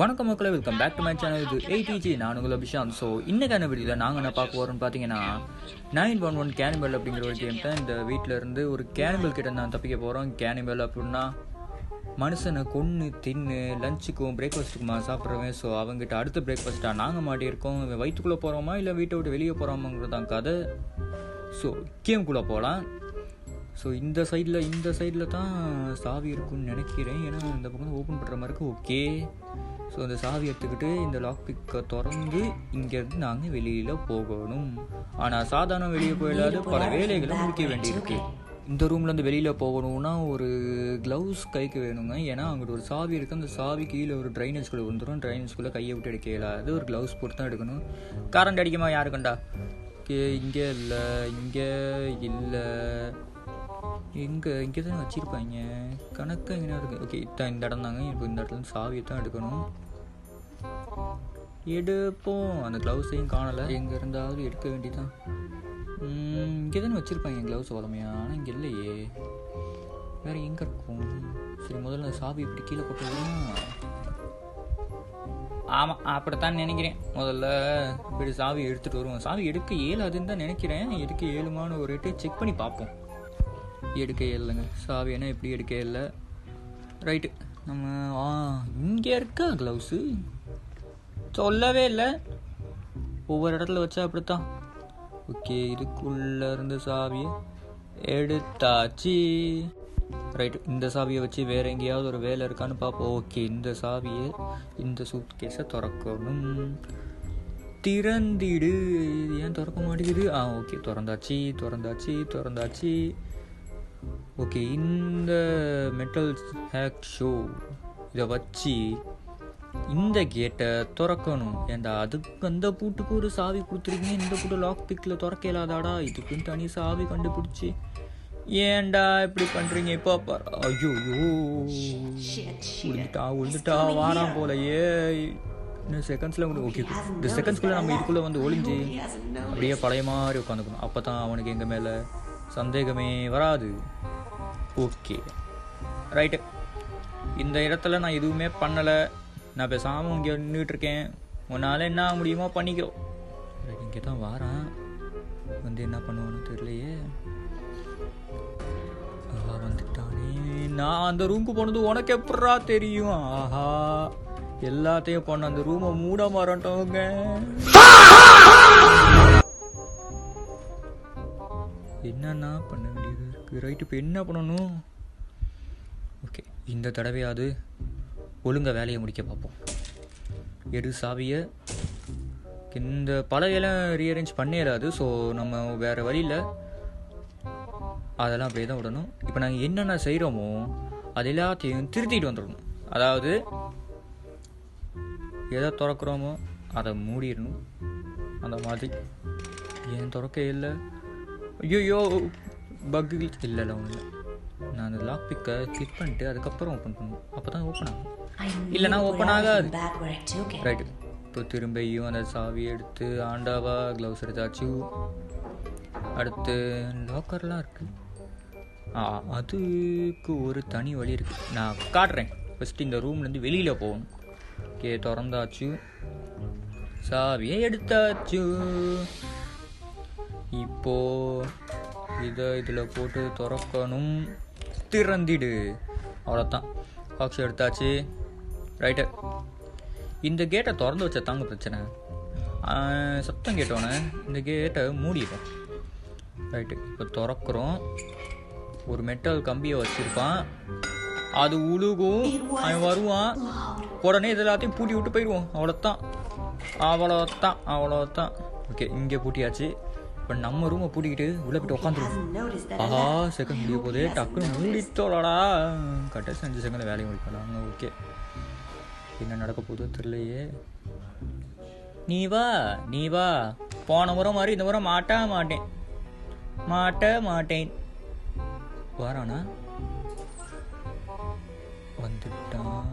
வணக்கம் மக்களே welcome back to my channel இது எயிட்டிஜி நான் உங்கள் அபிஷாந்த். ஸோ இன்னைக்கான வீடியோவில் நாங்கள் என்ன பார்க்க போகிறோம்னு பார்த்தீங்கன்னா நைன் ஒன் ஒன் கேனிபல் அப்படிங்கிற ஒரு கேம் தான். இந்த வீட்டில் இருந்து ஒரு கேனிபல் கிட்ட நான் தப்பிக்க போகிறோம் கேனிபல் அப்படின்னா மனுஷனை கொன்று தின்னு லஞ்சுக்கும் பிரேக்ஃபாஸ்ட்டுக்குமா சாப்பிட்றவன். ஸோ அவங்ககிட்ட அடுத்த பிரேக்ஃபாஸ்ட்டாக நாங்கள் மாட்டியிருக்கோம். இருக்கோம் வயிற்றுக்குள்ளே போகிறோமா இல்லை வீட்டை விட்டு வெளியே போகிறோமாங்கிறது தான் கதை. ஸோ கேம்குள்ளே போகலாம் ஸோ இந்த சைடில் இந்த சைடில் தான் சாவி இருக்கும்னு நினைக்கிறேன். ஏன்னா இந்த பக்கம் ஓப்பன் பண்ணுற மாதிரி இருக்குது ஓகே ஸோ இந்த சாவி எடுத்துக்கிட்டு இந்த லாக் பிக்கை திறந்து இங்கேருந்து நாங்கள் வெளியில் போகணும். ஆனால் சாதாரண வெளியே போயிடாது பல வேலைகளை முடிக்க வேண்டியிருக்கு. இந்த ரூம்லேருந்து வெளியில் போகணும்னா ஒரு க்ளவுஸ் கைக்கு வேணுங்க. ஏன்னா அங்கிட்டு ஒரு சாவி இருக்குது அந்த சாவி கீழே ஒரு ட்ரைனேஜ்குள்ளே வந்துடும் ட்ரைனேஜ்குள்ளே கையை விட்டு எடுக்க இயலாது. ஒரு க்ளவுஸ் போட்டு தான் எடுக்கணும். கரண்ட் அடிக்குமா? யாருக்குண்டா இங்கே இல்லை இங்கே இல்லை. எங்கே இங்கே தான் வச்சுருப்பாங்க. கணக்காக எங்கே இருக்கு? ஓகே இதான் இந்த இடம் தாங்க. இப்போ இந்த இடத்துல சாவியை தான் எடுக்கணும். எடுப்போம். அந்த க்ளவுஸையும் காணலை. எங்கே இருந்தாவது எடுக்க வேண்டிதான் இங்கே தானே வச்சுருப்பாங்க க்ளவுஸ் வளமையா? ஆனால் இங்கே இல்லையே. வேறு எங்கே இருக்கும்? சரி முதல்ல அந்த சாவி இப்படி கீழே போட்டதுன்னா. ஆமாம் அப்படித்தான் நினைக்கிறேன். முதல்ல இப்படி சாவி எடுத்துகிட்டு வருவோம். சாவி எடுக்க இயலாதுன்னு தான் நினைக்கிறேன். எடுக்க ஏழுமான்னு ஒரு ரேட்டு செக் பண்ணி பார்ப்போம். எடுக்க இல்லைங்க சாவி என்ன எப்படி எடுக்க இல்லை ரைட்டு நம்ம இங்கே இருக்கா க்ளவுஸு சொல்லவே இல்லை. ஒவ்வொரு இடத்துல வச்சா அப்படித்தான். ஓகே இதுக்குள்ளே இருந்த சாவியை எடுத்தாச்சு. ரைட் இந்த சாவியை வச்சு வேற எங்கேயாவது ஒரு வேலை இருக்கான்னு பார்ப்போம். ஓகே இந்த சாவியை இந்த சூட் கேஸை திறக்கணும். திறந்திடு. இது ஏன் திறக்க மாட்டேங்குது? ஆ ஓகே திறந்தாச்சு திறந்தாச்சு திறந்தாச்சு. ஓகே இந்த மெட்டல் ஹேக் ஷோ இதை வச்சு இந்த கேட்டை திறக்கணும். ஏன்டா அதுக்கு அந்த பூட்டுக்கு ஒரு சாவி கொடுத்துருக்கீங்க. இந்த பூட்டு லாக் பிக்கில் திறக்க இல்லாதாடா இதுக்குன்னு தனி சாவி கண்டுபிடிச்சி. ஏன்டா இப்படி பண்றீங்க? இப்போ பாரு. ஐயோ ஐயோ. விழுந்துட்டா விழுந்துட்டா வாராம் போலயே. இன்னும் செகண்ட்ஸில் ஓகே இந்த செகண்ட்ஸ்குள்ளே நம்ம இதுக்குள்ளே வந்து ஒளிஞ்சு அப்படியே பழைய மாதிரி உட்காந்துக்கணும். அப்போ தான் அவனுக்கு எங்கள் மேலே சந்தேகமே வராது. ஓகே ரைட்டு இந்த இடத்துல நான் எதுவுமே பண்ணலை. நான் பேசாமல் இங்கே நின்றுட்டு இருக்கேன் உன்னால் என்ன முடியுமோ பண்ணிக்கோ. இங்கே தான் வாரான். வந்து என்ன பண்ணுவான்னு தெரியலையே. ஆஹா வந்துட்டானே. நான் அந்த ரூமுக்கு போனது உனக்கு எப்படா தெரியும்? ஆஹா எல்லாத்தையும் பண்ண அந்த ரூமை மூட மாறட்டோங்க என்னன்னா பண்ண வேண்டியது இருக்கு? ரைட் இப்போ என்ன பண்ணணும்? ஓகே இந்த தடவையாவது ஒழுங்காக வேலையை முடிக்க பார்ப்போம். எடு சாவியை இந்த பழையெல்லாம் ரீஅரேஞ்ச் பண்ணிடாது ஸோ நம்ம வேறு வழியில் அதெல்லாம் அப்படியே தான் விடணும். இப்போ நாங்கள் என்னென்ன செய்கிறோமோ அது எல்லாத்தையும் திருத்திட்டு வந்துடணும். அதாவது எதை திறக்கிறோமோ அதை மூடிடணும். அந்த மாதிரி. ஏன் திறக்க இல்லை? ஐயோ பக்கு இல்லை இல்லை ஒன்றும் நான் அந்த லாக் பிக்கை கிளிக் பண்ணிட்டு அதுக்கப்புறம் ஓப்பன் பண்ணணும் அப்போ தான் ஓப்பன் ஆகும். இல்லைனா ஓப்பன் ஆகாது. ரைட்டு இப்போ திரும்பியும் அந்த சாவி எடுத்து ஆண்டாவா க்ளவுஸ் எடுத்தாச்சு. அடுத்து லாக்கர்லாம் இருக்கு. ஆ அதுக்கு ஒரு தனி வழி இருக்கு. நான் காட்டுறேன். ஃபஸ்ட்டு இந்த ரூம்லேருந்து வெளியில் போகணும். ஓகே திறந்தாச்சு. சாவியை எடுத்தாச்சு. இப்போ இதை இதில் போட்டு திறக்கணும். திறந்திடு. அவ்வளோதான் பாக்ஸ் எடுத்தாச்சு. ரைட்டு இந்த கேட்டை திறந்து வச்ச தாங்க பிரச்சனை. சத்தம் கேட்டோன்னே இந்த கேட்டை மூடிடும் ரைட்டு இப்போ திறக்கிறோம். ஒரு மெட்டல் கம்பியை வச்சிருப்பான். அது உழுகும். அவன் வருவான். உடனே இது எல்லாத்தையும் பூட்டி விட்டு போயிடுவோம். அவ்வளோதான் அவ்வளோதான் அவ்வளோதான் ஓகே இங்கே பூட்டியாச்சு. இப்போ நம்ம ரூமை பூட்டிக்கிட்டு உள்ளே போயிட்டு உட்காந்துருவோம் ஆஹா செகண்ட் முடிய போதே டக்குன்னு மூடித்தோலடா கடைசி அஞ்சு செகண்ட் வேலையை முடிக்கலாம் ஓகே என்ன நடக்க போதோ தெரியலையே. நீ வா நீ வா. போன முறை மாதிரி இந்த முறை மாட்டா மாட்டேன். மாட்ட மாட்டேன். வரானா? வந்துட்டான்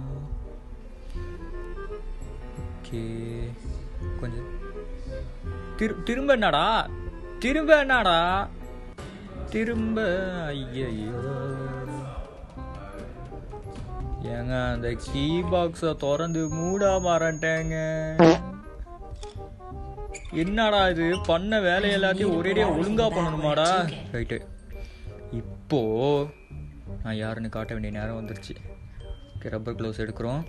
ஓகே. கொஞ்சம். திரு திரும்ப என்னடா? திரும்ப என்னடா? திரும்ப ஐயையோ. ஏங்க அந்த கீ பாக்ஸை திறந்து மூடா மாறன்ட்டேங்க. என்னடா இது? பண்ண வேலை எல்லாத்தையும் ஒரேடியா ஒழுங்கா பண்ணணுமாடா? ரைட்டு இப்போ நான் யாருன்னு காட்ட வேண்டிய நேரம் வந்துருச்சு. ஓகே ரப்பர் க்ளவுஸ் எடுக்கிறோம்.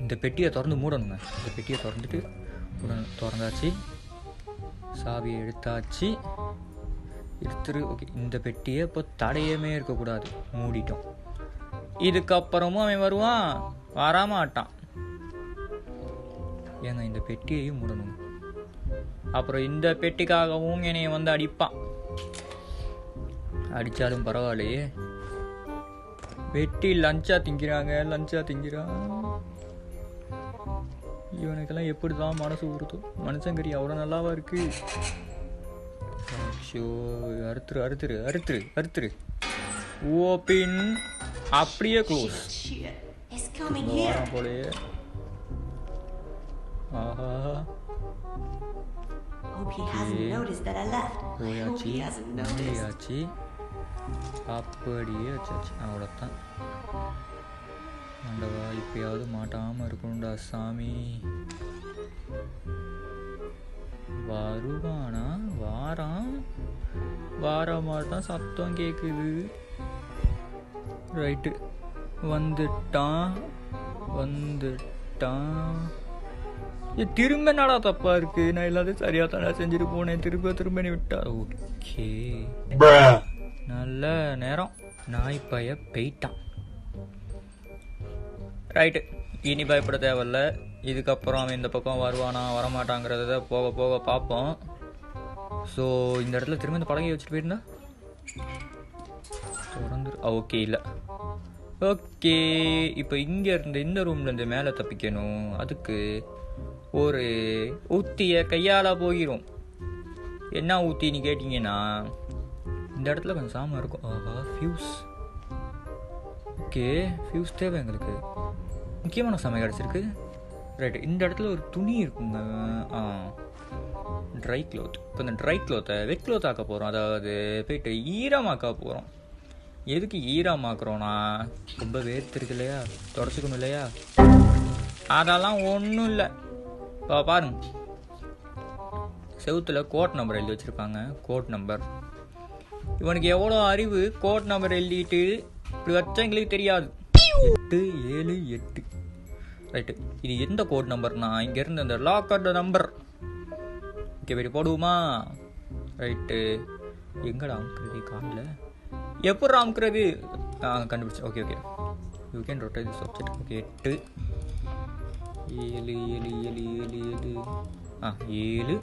இந்த பெட்டியை திறந்து மூடணுங்க. இந்த பெட்டியை திறந்துட்டு திறந்தாச்சு. சாவியை எடுத்தாச்சு. எடுத்துரு ஓகே இந்த பெட்டியை இப்போ தடையமே இருக்கக்கூடாது. மூடிட்டோம். இதுக்கப்புறமும் அவன் வருவான். வரமாட்டான் ஏங்க இந்த பெட்டியையும் மூடணும். அப்புறம் இந்த பெட்டிக்காகவும் என்னைய வந்து அடிப்பான். அடித்தாலும் பரவாயில்லையே. வெட்டி லஞ்சா திங்கிறாங்க லஞ்சா திங்கிறான் இவனுக்கெல்லாம் எப்படி தான் மனசு உறுத்தும் மனுஷங்கறி அவ்வளோ நல்லாவா இருக்கு? ஷோ அறுத்துரு அறுத்துரு அறுத்துரு அறுத்துரு. ஓபின் அப்படியே க்ளோஸ் Shit. போலயே ஆஹா போயாச்சு அப்படியே வச்சாச்சு அவ்வளோதான் ஆண்டவா இப்பயாவது மாட்டாமல் இருக்கணும்டா சாமி வருவானா வாரம் வார மாதிரி தான் சத்தம் கேட்குது ரைட்டு வந்துட்டான் வந்துட்டான் ஏ திரும்ப என்னடா தப்பா இருக்கு? நான் எல்லாத்தையும் சரியா தானே செஞ்சுட்டு போனேன். திரும்ப திரும்ப நீ விட்டா? ஓகே. நல்ல நேரம். நாய் பய பெய்ட்டான் ரைட்டு இனி பயப்பட தேவையில்ல. இதுக்கப்புறம் அவன் இந்த பக்கம் வருவானா வரமாட்டாங்கிறத போக போக பார்ப்போம். ஸோ இந்த இடத்துல திரும்ப இந்த பலகையை வச்சுட்டு போயிருந்தா? தொடர்ந்து ஓகே இல்லை. ஓகே இப்போ இங்கே இருந்து இந்த ரூம்லேருந்து மேலே தப்பிக்கணும். அதுக்கு ஒரு ஊத்தியை கையால் போகிறோம் என்ன ஊத்தின்னு கேட்டிங்கன்னா இந்த இடத்துல கொஞ்சம் சாமம் இருக்கும். ஆஹா ஃபியூஸ் ஓகே ஃபியூஸ் தேவை எங்களுக்கு. முக்கியமான சமையல் கிடச்சிருக்கு. ரைட் இந்த இடத்துல ஒரு துணி இருக்குங்க. ஆ ட்ரை க்ளோத் இப்போ இந்த ட்ரை க்ளோத்தை வெட் க்ளோத் ஆக்க போகிறோம் அதாவது போயிட்டு ஈரமாக்க போகிறோம் எதுக்கு ஈரமாக்குறோன்னா ரொம்ப வேர்த்திருக்கு இல்லையா தொடச்சிக்கணும் இல்லையா? அதெல்லாம் ஒன்றும் இல்லை. இப்போ பாருங்க. செவுத்துல கோட் நம்பர் எழுதி வச்சுருப்பாங்க. கோட் நம்பர் இவனுக்கு எவ்வளோ அறிவு? கோட் நம்பர் எழுதிட்டு இப்படி வச்சா எங்களுக்கு தெரியாது. எட்டு ஏழு எட்டு. ரைட்டு இது எந்த கோட் நம்பர்னா இங்கேருந்து அந்த லாக்கர் நம்பர் ஓகே போய் போடுவோமா? ரைட்டு எங்கடா அமுக்குறது காணல? எப்படி அமுக்குறது ஆ கண்டுபிடிச்சேன் okay okay you can rotate this object okay எட்டு. ஏழு ஏழு ஏழு ஏழு ஏழு. ஆ ஏழு.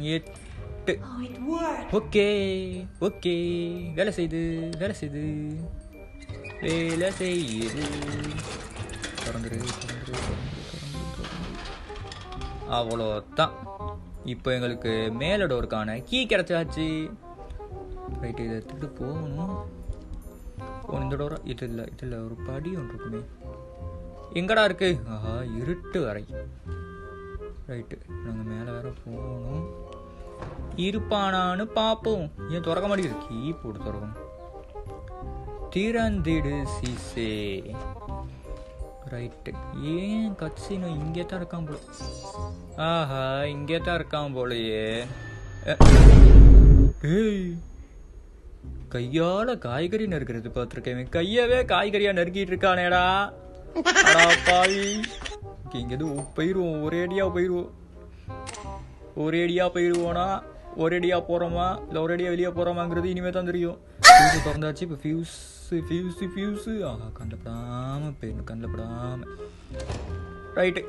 எட்டு. Oh, it worked. Okay okay வேலை செய்து வேலை செய்து. வேலை செய்யுது திறந்துரு திறந்துரு அவ்வளோதான். இப்போ எங்களுக்கு மேலே டோருக்கான கீ கிடச்சாச்சு. ரைட்டு இதை எடுத்துகிட்டு போகணும். இந்த டோரா இது இல்லை இது இல்லை ஒரு படி ஒன்று இருக்குமே. எங்கடா இருக்கு? ஆஹா இருட்டு வரை ரைட்டு நாங்கள் மேலே வேற போகணும். இருப்பானான்னு பார்ப்போம். ஏன் திறக்க மாட்டேங்குது? கீ போட்டு திறக்கணும். திறந்திடு சீசே. ரைட்டு ஏன் கட்சினோ இங்கே தான் இருக்கான் போல. ஆஹா இங்கே தான் இருக்கான் போலயே. ஏய். கையால காய்கறி நறுக்கிறது பார்த்துருக்கேன். இவன் கையவே காய்கறியா நறுக்கிட்டு இருக்கானேடா பாய் பாவி. இங்க எதுவும் போயிருவோம். ஒரேடியா போயிருவோம். ஒரேடியா போயிருவோனா ஒரேடியா போறோமா? இல்ல ஒரேடியா வெளியே போறோமாங்கிறது இனிமே தான் தெரியும். ஃபியூஸ் திறந்தாச்சு இப்போ ஃபியூஸ் ஃபியூஸ் ஃபியூஸ் ஆஹா கண்டப்படாம போயிடணும் கண்டப்படாம ரைட்டு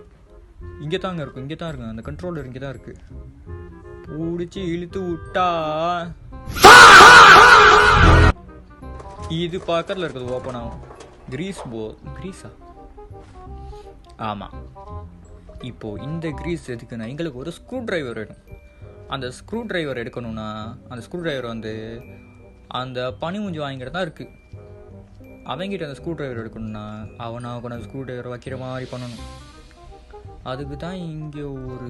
இங்கே தாங்க இருக்கும். இங்கே தான் இருக்கும். அந்த கண்ட்ரோலர் இங்கே தான் இருக்கு. பிடிச்சி இழுத்து விட்டா. இது பக்கத்தில் இருக்கிறது ஓப்பன் ஆகும். கிரீஸ் போ கிரீஸா ஆமாம் இப்போது இந்த கிரீஸ் எதுக்குன்னா எங்களுக்கு ஒரு ஸ்க்ரூ டிரைவர் வேணும். அந்த ஸ்க்ரூ டிரைவர் எடுக்கணும்னா அந்த ஸ்க்ரூ டிரைவர் வந்து அந்த பனி மூஞ்சி வாங்கிட்டு தான் இருக்குது அவங்கிட்ட அந்த ஸ்க்ரூ டிரைவர் எடுக்கணும்னா அவனாக கொண்டு ஸ்க்ரூ டிரைவர் வைக்கிற மாதிரி பண்ணணும். அதுக்கு தான் இங்கே ஒரு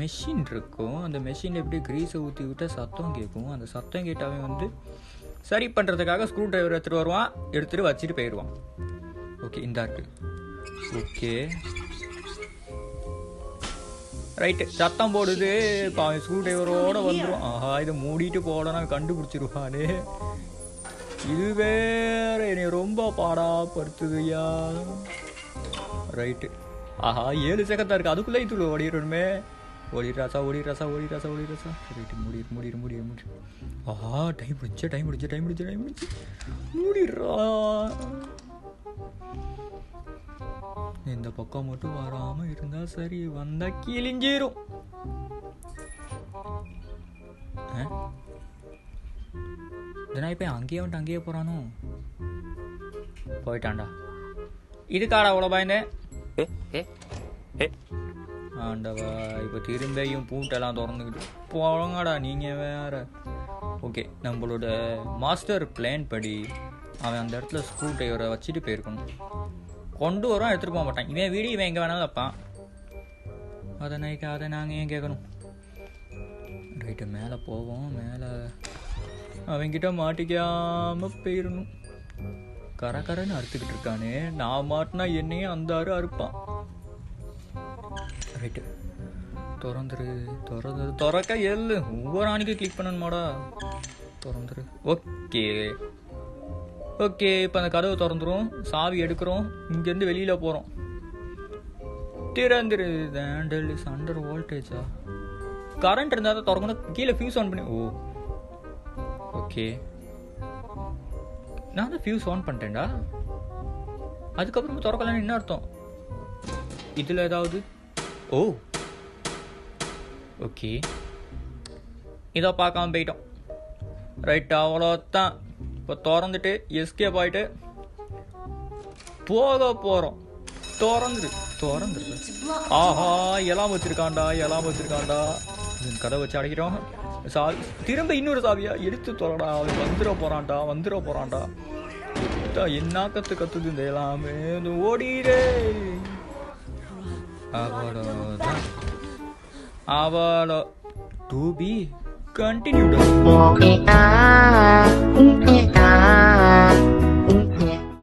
மெஷின் இருக்கும். அந்த மெஷினில் எப்படி கிரீஸை ஊற்றி விட்டால் சத்தம் கேட்கும். அந்த சத்தம் கேட்டாவே வந்து சரி பண்ணுறதுக்காக ஸ்க்ரூ டிரைவர் எடுத்துகிட்டு வருவான். எடுத்துகிட்டு வச்சுட்டு போயிடுவான். ஓகே இந்த ஓகே ரைட்டு சத்தம் போடுது. இப்போ அவன் ஸ்க்ரூ டிரைவரோட வந்துடும் ஆஹா இதை மூடிட்டு போடனா கண்டுபிடிச்சிருவானே. இது வேற என்னை ரொம்ப பாடாப்படுத்துதுயா ரைட்டு ஆஹா ஏழு செகண்ட் இருக்குது அதுக்குள்ளே இது ஓடிடணுமே. ஓடிடுறாசா ஓடிடுறாசா ஓடிடுறாசா ஓடிடுறாசா ரைட்டு முடிடு முடிடு முடிடு முடிடு ஆஹா டைம் முடிச்சு டைம் முடிச்சு டைம் முடிச்சு டைம் முடிச்சு மூடிடுறா இந்த பக்கம் மட்டும் வராம இருந்தா சரி வந்தா கிழிஞ்சிரும். இதனா இப்போ அங்கேயே வந்துட்டு அங்கேயே போறானோ? போயிட்டான்டா. இதுக்காடா அவ்வளோ பயந்தேன் ஆண்டவா இப்போ திரும்பியும் பூட்டெல்லாம் திறந்துக்கிட்டு போங்கடா நீங்கள் வேற. ஓகே நம்மளோட மாஸ்டர் பிளான் படி அவன் அந்த இடத்துல ஸ்க்ரூ டிரைவரை வச்சுட்டு போயிருக்கணும். கொண்டு வரோம் எடுத்துகிட்டு போக மாட்டான். இவன் வீடு இவன் எங்கே வேணாலும் வைப்பான். அதை நைட்டு அதை நாங்கள் ஏன் கேட்கணும்? ரைட்டு மேலே போவோம் மேலே அவன்கிட்ட மாட்டிக்காமல் போயிடணும் கரகரன்னு அறுத்துக்கிட்டு இருக்கானே. நான் மாட்டினா என்னையும் அந்த அறு அறுப்பான். ரைட்டு திறந்துரு திறந்துரு. திறக்க எல்லு ஒவ்வொரு ஆணிக்கு கிளிக் பண்ணணுமாடா? திறந்துரு. ஓகே ஓகே இப்போ அந்த கதவு திறந்துரும். சாவி எடுக்கிறோம். இங்கேருந்து வெளியில் போகிறோம் திறந்துரு. ஹேண்டல் இஸ் அண்டர் வோல்டேஜா கரண்ட் இருந்தால் தான் திறக்கணும். கீழே ஃபியூஸ் ஆன் பண்ணி ஓ. ஓகே நான் தான் ஃபியூஸ் ஆன் பண்ணிட்டேன்டா. அதுக்கப்புறமா திறக்கலன்னு என்ன அர்த்தம்? இதில் ஏதாவது ஓ. ஓகே. இதை பார்க்காம போயிட்டோம். ரைட் அவ்வளோதான் இப்போ திறந்துட்டு எஸ்கேப் ஆகிட்டு போக போகிறோம் திறந்துரு திறந்துரு. ஆஹா எல்லாம் வச்சிருக்காண்டா எல்லாம் வச்சிருக்கான்டா கதை வச்சு அடைக்கிறோம் சாவி திரும்ப இன்னொரு சாவியா எடுத்து தொடடா அவன் வந்துட போறான்டா வந்துட போறான்டா. என்ன கத்து கத்துது இந்த எல்லாமே? ஓடிடு. Avaloda. Avalo. To be continued.